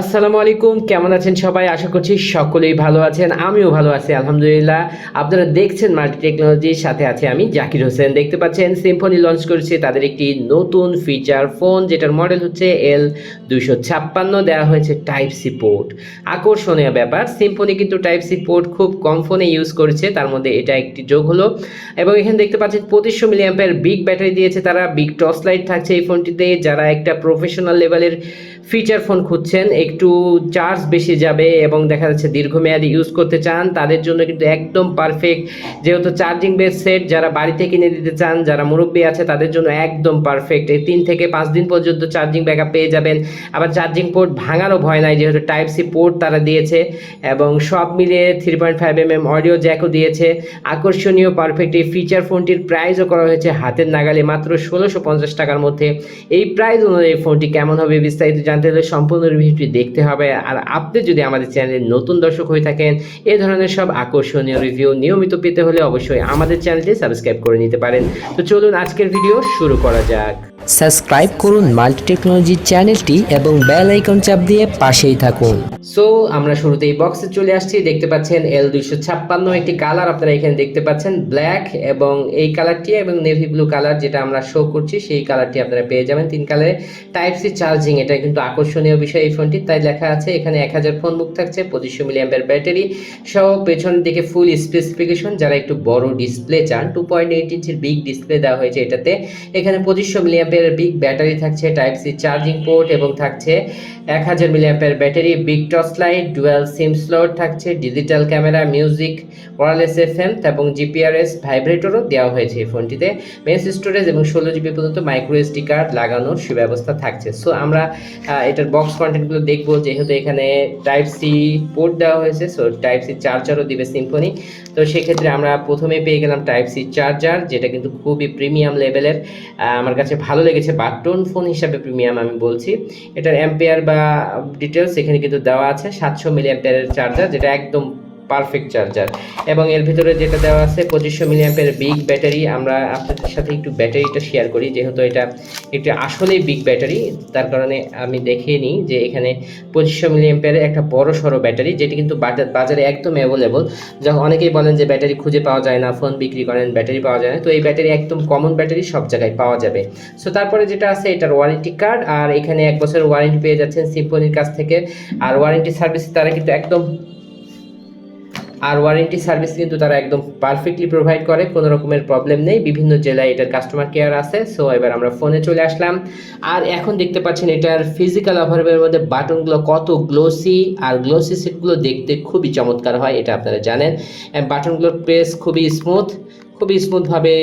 আসসালামু আলাইকুম, কেমন আছেন সবাই? আশা করছি সকলেই ভালো আছেন, আমিও ভালো আছি, আলহামদুলিল্লাহ। আপনারা দেখছেন মাল্টি টেকনোলজির সাথে আছে আমি জাকির হোসেন। দেখতে পাচ্ছেন সিম্ফনি লঞ্চ করেছে তাদের একটি নতুন ফিচার ফোন যেটার মডেল হচ্ছে এল দুইশো ছাপ্পান্ন দেওয়া হয়েছে টাইপ সি পোর্ট আকর্ষণীয় ব্যাপার সিম্ফনি কিন্তু টাইপ সি পোর্ট খুব কম ফোনে ইউজ করেছে, তার মধ্যে এটা একটি যোগ হলো। এবং এখানে দেখতে পাচ্ছেন, পঁচিশশো মিলিয়াম্পের বিগ ব্যাটারি দিয়েছে তারা বিগ টর্চ লাইট থাকছে এই ফোনটিতে যারা একটা প্রফেশনাল লেভেলের ফিচার ফোন খুঁজছেন, একটু চার্জ বেশি যাবে এবং দেখা যাচ্ছে দীর্ঘমেয়াদী ইউজ করতে চান, তাদের জন্য কিন্তু একদম পারফেক্ট যেহেতু চার্জিং বেস সেট যারা বাড়িতে কিনে দিতে চান, যারা মুরব্বী আছে, তাদের জন্য একদম পারফেক্ট এই তিন থেকে পাঁচ দিন পর্যন্ত চার্জিং ব্যাকআপ পেয়ে যাবেন। আবার চার্জিং পোর্ট ভাঙারও ভয় নাই, যেহেতু টাইপ সি পোর্ট তারা দিয়েছে এবং সব মিলিয়ে three point five M M audio জ্যাকও দিয়েছে। আকর্ষণীয় পারফেক্ট এই ফিচার ফোনটির প্রাইসও করা হয়েছে হাতের নাগালে মাত্র ষোলোশো পঞ্চাশ টাকার মধ্যে। এই প্রাইস অনুযায়ী ফোনটি কেমন হবে বিস্তারিত হলে সম্পূর্ণ রিভিউটি দেখতে হবে। আর আপনি যদি আমাদের চ্যানেলের নতুন দর্শক হয়ে থাকেন, এ ধরনের সব আকর্ষণীয় রিভিউ নিয়মিত পেতে হলে অবশ্যই আমাদের চ্যানেলটি সাবস্ক্রাইব করে নিতে পারেন। তো চলুন আজকের ভিডিও শুরু করা যাক। সাবস্ক্রাইব করুন মাল্টি টেকনোলজি চ্যানেলটি এবং বেল আইকন চাপ দিয়ে পাশেই থাকুন। সো আমরা শুরুতেই বক্সে চলে আসছি। দেখতে পাচ্ছেন এল দুইশো ছাপ্পান্ন একটি কালার আপনারা এখানে দেখতে পাচ্ছেন ব্ল্যাক এবং এই কালারটি এবং নেভি ব্লু কালার যেটা আমরা শো করছি, সেই কালারটি আপনারা পেয়ে যাবেন। তিন কালারে টাইপ সি চার্জিং এটা কিন্তু আকর্ষণীয় বিষয় এই ফোনটি তাই লেখা আছে, এখানে এক হাজার ফোন বুক থাকছে, পঁচিশশো মিলিয়াম্পের ব্যাটারি সহ পেছনের দিকে ফুল স্পেসিফিকেশন যারা একটু বড় ডিসপ্লে চান টু পয়েন্ট এইট ইঞ্চির বিগ ডিসপ্লে দেওয়া হয়েছে এটাতে, এখানে পঁচিশশো মিলিয়াম্পের বিগ ব্যাটারি থাকছে টাইপ সি চার্জিং পোর্ট এবং থাকছে এক হাজার মিলিয়াম্পের battery big torch light dual SIM slot থাকছে digital camera music wireless F M এবং জিপিআরএস ভাইব্রেটরও দেওয়া হয়েছে এই ফোনটিতে মেস স্টোরেজ এবং ষোলো জিবি পর্যন্ত মাইক্রো এসডি কার্ড লাগানোর সুব্যবস্থা থাকছে। সো আমরা এটার বক্স কন্টেন্টগুলো দেখব, যেহেতু এখানে টাইপ সি পোর্ট দেওয়া হয়েছে সো টাইপ সি চার্জারও দিবে সিম্ফনি তো সেক্ষেত্রে আমরা প্রথমে পেয়ে গেলাম টাইপ সি চার্জার যেটা কিন্তু খুবই প্রিমিয়াম লেভেলের আমার কাছে ভালো লেগেছে বাটন ফোন হিসাবে প্রিমিয়াম আমি বলছি। এটার অ্যাম্পেয়ার বা ডিটেলস এখানে কিন্তু দেওয়া আছে, সাতশো মিলি অ্যাম্পেয়ারের চার্জার যেটা একদম পারফেক্ট চার্জার এবং এর ভিতরে যেটা দেওয়া আছে, পঁচিশশো মিলি অ্যাম্পের বিগ ব্যাটারি আমরা আপনাদের সাথে একটু ব্যাটারিটা শেয়ার করি, যেহেতু এটা একটি আসলেই বিগ ব্যাটারি তার কারণে আমি দেখিয়ে নিই যে এখানে পঁচিশশো মিলি অ্যাম্পেয়ারের একটা বড় সড়ো ব্যাটারি যেটি কিন্তু বাজারে একদম অ্যাভেলেবল যখন অনেকেই বলেন যে ব্যাটারি খুঁজে পাওয়া যায় না ফোন বিক্রি করেন ব্যাটারি পাওয়া যায় না, তো এই ব্যাটারি একদম কমন ব্যাটারি সব জায়গায় পাওয়া যাবে। সো তারপরে যেটা আছে, এটার ওয়ারেন্টি কার্ড আর এখানে এক বছর ওয়ারেন্টি পেয়ে যাচ্ছেন সিম্পনির কাছ থেকে। আর ওয়ারেন্টি সার্ভিস তারা কিন্তু একদম আর ওয়ারেন্টি সার্ভিস কিন্তু তারা একদম পারফেক্টলি প্রোভাইড করে, কোনো রকমের প্রবলেম নেই। বিভিন্ন জেলায় এটার কাস্টমার কেয়ার আছে সো এবার আমরা ফোনে চলে আসলাম। আর এখন দেখতে পাচ্ছেন এটার ফিজিক্যাল অভারের মধ্যে বাটনগুলো কত গ্লোসি আর গ্লোসি সেটগুলো দেখতে খুবই চমৎকার হয়, এটা আপনারা জানেন। বাটনগুলোর প্রেস খুবই স্মুথ খুবই স্মুথভাবে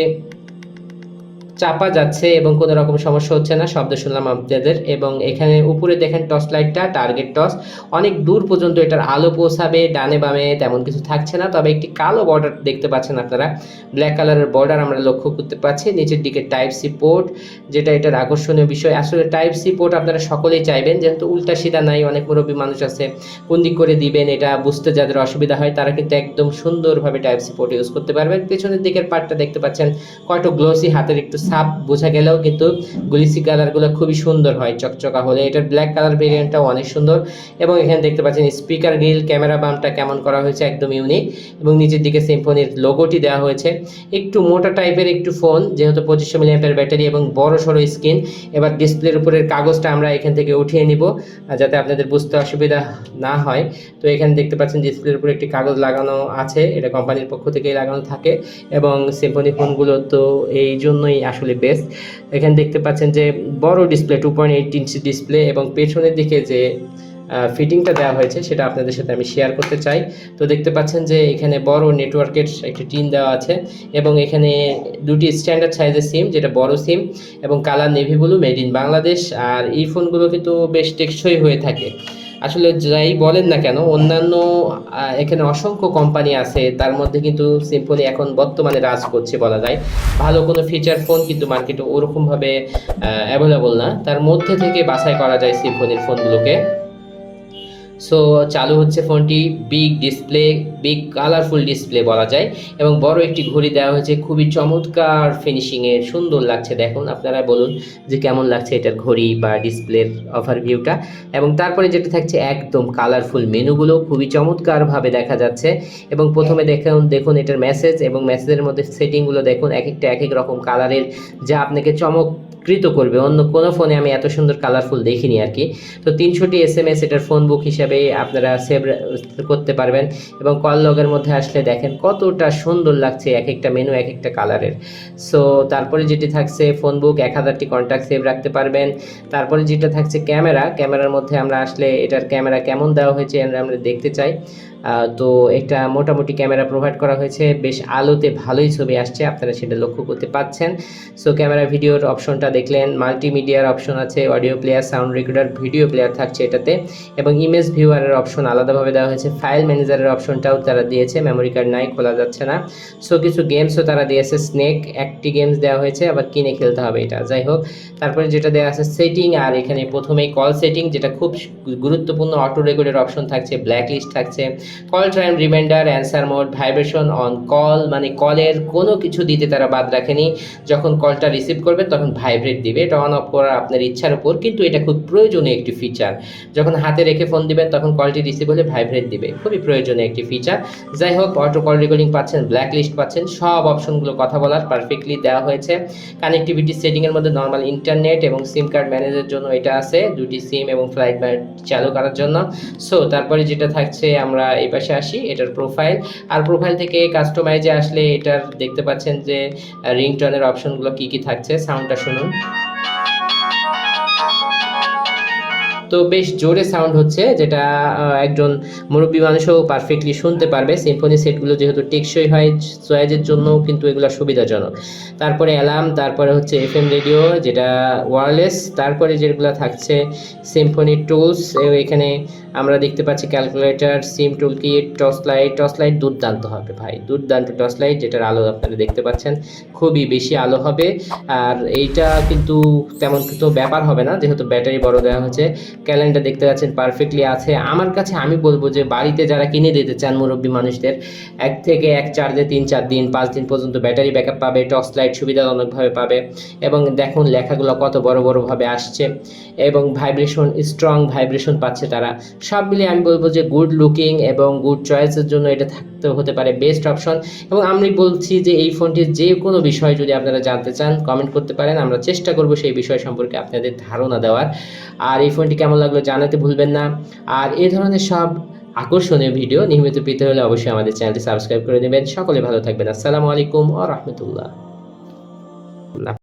চাপা যাচ্ছে এবং কোনো রকম সমস্যা হচ্ছে না, শব্দ শুনলাম আপনাদের। এবং এখানে উপরে দেখেন টর্চ লাইটটা, টার্গেট টর্চ। অনেক দূর পর্যন্ত এটার আলো পৌঁছাবে, ডানে বামে তেমন কিছু থাকছে না। তবে একটি কালো বর্ডার দেখতে পাচ্ছেন আপনারা। ব্ল্যাক কালারের বর্ডার আমরা লক্ষ্য করতে পারছি। নিচের দিকে টাইপ সি পোর্ট যেটা এটার আকর্ষণীয় বিষয়। আসলে টাইপ সি পোর্ট আপনারা সকলেই চাইবেন, যেহেতু উল্টা সিধা নাই, অনেক মুরব্বী মানুষ আছে। কোন দিক করে দিবেন, এটা বুঝতে যাদের অসুবিধা হয়, তারা কিন্তু একদম সুন্দরভাবে টাইপ সি পোর্ট ইউজ করতে পারবেন। পেছনের দিকের পার্টটা দেখতে পাচ্ছেন, কয়টো গ্লোসি হাতের একটু সাপ বোঝা গেলেও কিন্তু গ্লিসি কালারগুলো খুবই সুন্দর হয়, চকচকা হলে। এটার ব্ল্যাক কালার ভেরিয়েন্টটাও অনেক সুন্দর। এবং এখানে দেখতে পাচ্ছেন স্পিকার গ্রিল ক্যামেরা বামটা কেমন করা হয়েছে একদম ইউনিক এবং নিচের দিকে সিম্ফনির লোগোটি দেওয়া হয়েছে। একটু মোটা টাইপের একটু ফোন যেহেতু পঁচিশশো মিলিয়ামের ব্যাটারি এবং বড় সড়ো স্ক্রিন এবার ডিসপ্লের উপরের কাগজটা আমরা এখান থেকে উঠিয়ে নিব যাতে আপনাদের বুঝতে অসুবিধা না হয়। তো এখানে দেখতে পাচ্ছেন ডিসপ্লের উপরে একটি কাগজ লাগানো আছে। এটা কোম্পানির পক্ষ থেকেই লাগানো থাকে। এবং সিম্ফনি ফোনগুলো তো এই জন্যই আসলে বেস্ট এখানে দেখতে পাচ্ছেন যে বড় display two point eight inch display এবং পেছনের দিকে যে ফিটিংটা দেওয়া হয়েছে সেটা আপনাদের সাথে আমি শেয়ার করতে চাই। তো দেখতে পাচ্ছেন যে এখানে বড় নেটওয়ার্কের একটি টিন দেওয়া আছে এবং এখানে দুটি স্ট্যান্ডার্ড সাইজের সিম যেটা বড় সিম এবং colour navy blue made in Bangladesh আর এই ফোনগুলো কিন্তু বেশ টেকসই হয়ে থাকে। আসলে যাই বলেন না কেন, অন্যান্য এখানে অসংখ্য কোম্পানি আছে, তার মধ্যে কিন্তু সিম্পলি এখন বর্তমানে রাজ করছে বলা যায়। ভালো কোনো ফিচার ফোন কিন্তু মার্কেটে ওরকমভাবে অ্যাভেলেবল না। তার মধ্যে থেকে বাছাই করা যায় সিম্ফনির ফোনগুলোকে সো চালু হচ্ছে ফোনটি big display big colourful display বলা যায়। এবং বড় একটি ঘড়ি দেওয়া হয়েছে খুবই চমৎকার ফিনিশিংয়ের সুন্দর লাগছে দেখুন আপনারা বলুন যে কেমন লাগছে এটার ঘড়ি বা ডিসপ্লের ওভারভিউটা এবং তারপরে যেটা থাকছে একদম কালারফুল মেনুগুলো খুবই চমৎকারভাবে দেখা যাচ্ছে। এবং প্রথমে দেখুন দেখুন এটার মেসেজ এবং মেসেজের মধ্যে সেটিংগুলো দেখুন, এক একটা এক এক রকম কালারের যা আপনাকে চমৎকৃত করবে। অন্য কোনো ফোনে আমি এত সুন্দর কালারফুল দেখিনি আর কি। তো তিনশোটি এস এম এস এটার ফোন বুক হিসাবে আপনারা সেভ করতে পারবেন এবং কল লগের মধ্যে আসলে দেখেন কতটা সুন্দর লাগছে এক একটা মেনু এক একটা কালারের সো তারপরে যেটি থাকছে ফোন বুক এক হাজারটি কন্ট্যাক্ট সেভ রাখতে পারবেন। তারপরে যেটা থাকছে ক্যামেরা ক্যামেরার মধ্যে আমরা আসলে এটার ক্যামেরা কেমন দেওয়া হয়েছে আমরা দেখতে চাই। তো একটা মোটামুটি ক্যামেরা প্রোভাইড করা হয়েছে। বেশ আলোতে ভালোই ছবি আসছে, আপনারা সেটা লক্ষ্য করতে পাচ্ছেন। সো ক্যামেরা ভিডিওর অপশনটা দেখলেন মাল্টিমিডিয়ার অপশন আছে audio player sound recorder video player থাকছে এটাতে, এবং ইমেজ ভিউয়ারের অপশন আলাদাভাবে দেওয়া হয়েছে ফাইল ম্যানেজারের অপশনটাও তারা দিয়েছে মেমোরি কার্ড নাই, খোলা যাচ্ছে না। সো কিছু গেমসও তারা দিয়েছে স্নেক একটি গেমস দেওয়া হয়েছে, আবার কিনে খেলতে হবে এটা, যাই হোক। তারপরে যেটা দেওয়া আছে সেটিং আর এখানে প্রথমেই কল সেটিং যেটা খুব গুরুত্বপূর্ণ অটো রেকর্ডের অপশন থাকছে ব্ল্যাক লিস্ট থাকছে। Call time reminder answer mode vibration on call মানে কলের কোনো কিছু দিতে তারা বাদ রাখেনি। যখন কলটা রিসিভ করবে, তখন ভাইব্রেট দিবে, এটা অন অফ করা আপনার ইচ্ছার উপর, কিন্তু এটা খুব প্রয়োজনীয় একটি ফিচার যখন হাতে রেখে ফোন দিবেন, তখন কলটি রিসিভ হলে ভাইব্রেট দিবে, খুবই প্রয়োজনীয় একটি ফিচার যাই হোক অটো কল রেকর্ডিং পাচ্ছেন ব্ল্যাক লিস্ট পাচ্ছেন, সব অপশনগুলো কথা বলার পারফেক্টলি দেওয়া হয়েছে। কানেক্টিভিটি সেটিংয়ের মধ্যে নর্মাল ইন্টারনেট এবং সিম কার্ড ম্যানেজের জন্য এটা আছে, দুটি সিম এবং ফ্লাইট চালু করার জন্য। সো তারপরে যেটা থাকছে, আমরা এই পাশে আসি, এটার প্রোফাইল আর প্রোফাইল থেকে কাস্টমাইজে আসলে এটার দেখতে পাচ্ছেন যে রিংটনের অপশনগুলো কি কি থাকছে সাউন্ডটা শুনুন। thank you. তো বেশ জোরে সাউন্ড হচ্ছে, যেটা একজন মুরব্বী মানুষও পারফেক্টলি শুনতে পারবে। সিম্ফনি সেটগুলো যেহেতু টেকসই হয়, চয়েজের জন্য কিন্তু এগুলো সুবিধাজনক। তারপরে অ্যালার্ম তারপরে হচ্ছে এফএম রেডিও যেটা ওয়ারলেস তারপরে যেগুলো থাকছে সিম্ফনি টুলস এখানে আমরা দেখতে পাচ্ছি calculator SIM tool kit torch light torch light দুর্দান্ত হবে ভাই, দুর্দান্ত টর্চ লাইট যেটার আলো আপনারা দেখতে পাচ্ছেন, খুবই বেশি আলো হবে। আর এইটা কিন্তু তেমন কিন্তু ব্যাপার হবে না, যেহেতু ব্যাটারি বড় দেওয়া হচ্ছে ক্যালেন্ডার দেখতে পাচ্ছেন পারফেক্টলি আছে। আমার কাছে আমি বলব যে বাড়িতে যারা কিনে দিতে চান মুরব্বী মানুষদের, এক থেকে এক চার্জে তিন চার দিন, পাঁচ দিন পর্যন্ত ব্যাটারি ব্যাকআপ পাবে টর্চ লাইট সুবিধাজনকভাবে পাবে এবং দেখুন লেখাগুলো কত বড় বড়ভাবে আসছে এবং ভাইব্রেশন স্ট্রং ভাইব্রেশন পাচ্ছে তারা। সব মিলিয়ে আমি বলব যে গুড লুকিং এবং গুড চয়েসের জন্য এটা থাকতে হতে পারে বেস্ট অপশন এবং আমি বলছি যে এই ফোনটির যে কোনো বিষয় যদি আপনারা জানতে চান কমেন্ট করতে পারেন। আমরা চেষ্টা করব সেই বিষয় সম্পর্কে আপনাদের ধারণা দেওয়ার। আর এই ফোনটি কেমন লাগল জানাতে ভুলবেন না। আর এই ধরনের সব আকর্ষণীয় ভিডিও নিয়মিত পেতে হলে অবশ্যই আমাদের চ্যানেলটি সাবস্ক্রাইব করে নেবেন। সকলে ভালো থাকবেন। আসসালামু আলাইকুম ও রহমতুল্লাহ।